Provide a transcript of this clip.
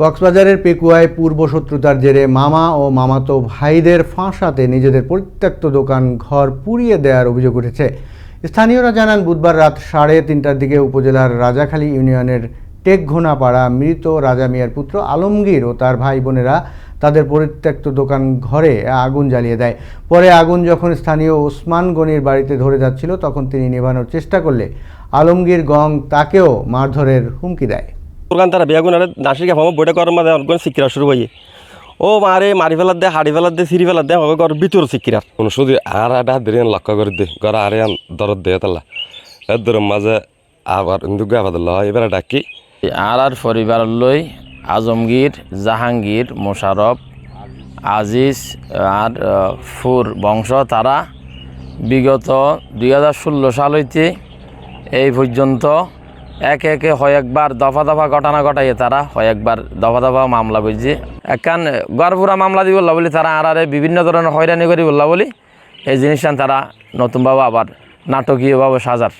কক্সবাজারের পেকুয়ায় পূর্ব শত্রুতার জেরে মামা ও মামাতো ভাইদের ফাঁসাতে নিজেদের পরিত্যক্ত দোকান ঘর পুড়িয়ে দেওয়ার অভিযোগ উঠেছে। স্থানীয়রা জানান, বুধবার রাত সাড়ে তিনটার দিকে উপজেলার রাজাখালী ইউনিয়নের টেকঘোনাপাড়া মৃত রাজা মিয়ার পুত্র আলমগীর ও তার ভাই বোনেরা তাদের পরিত্যক্ত দোকান ঘরে আগুন জ্বালিয়ে দেয়। পরে আগুন যখন স্থানীয় ওসমান গনির বাড়িতে ধরে যাচ্ছিল, তখন তিনি নেভানোর চেষ্টা করলে আলমগীর গং তাকেও মারধরের হুমকি দেয়। দোকান তারা বেগুন আরে নাসির ভাবো বইটা করার মাঝে অনেক শিক্ষা শুরু হয়ে। ও মারে মারি ফেলার দে হাড়ি ফেলার দে সিঁড়ি ফেলার দে হবে ঘর ভিতর শিক্ষিরা কোন শুধু আর হাত ধরে লক্ষ্য করে দে ঘর আরে আন দরদ দে তালা। এর দরের মাঝে আবার ইন্দুকে আবার ল এবার ডাকি আর আর পরিবারলৈ আজমগীর জাহাঙ্গীর মোশারফ আজিজ আর ফুর বংশ তারা বিগত দুই হাজার ষোলো সাল হইতে এই পর্যন্ত একে একে হয় একবার দফা দফা ঘটনা ঘটাইয়ে তারা হয় একবার দফা দফা মামলা বুঝছে। একখান গড়পুরা মামলা দিব বলি, তারা আর আরে বিভিন্ন ধরনের হয়রানি করি বললা বলি, এই জিনিসটা তারা নতুনভাবে আবার নাটকীয়ভাবে সাজার।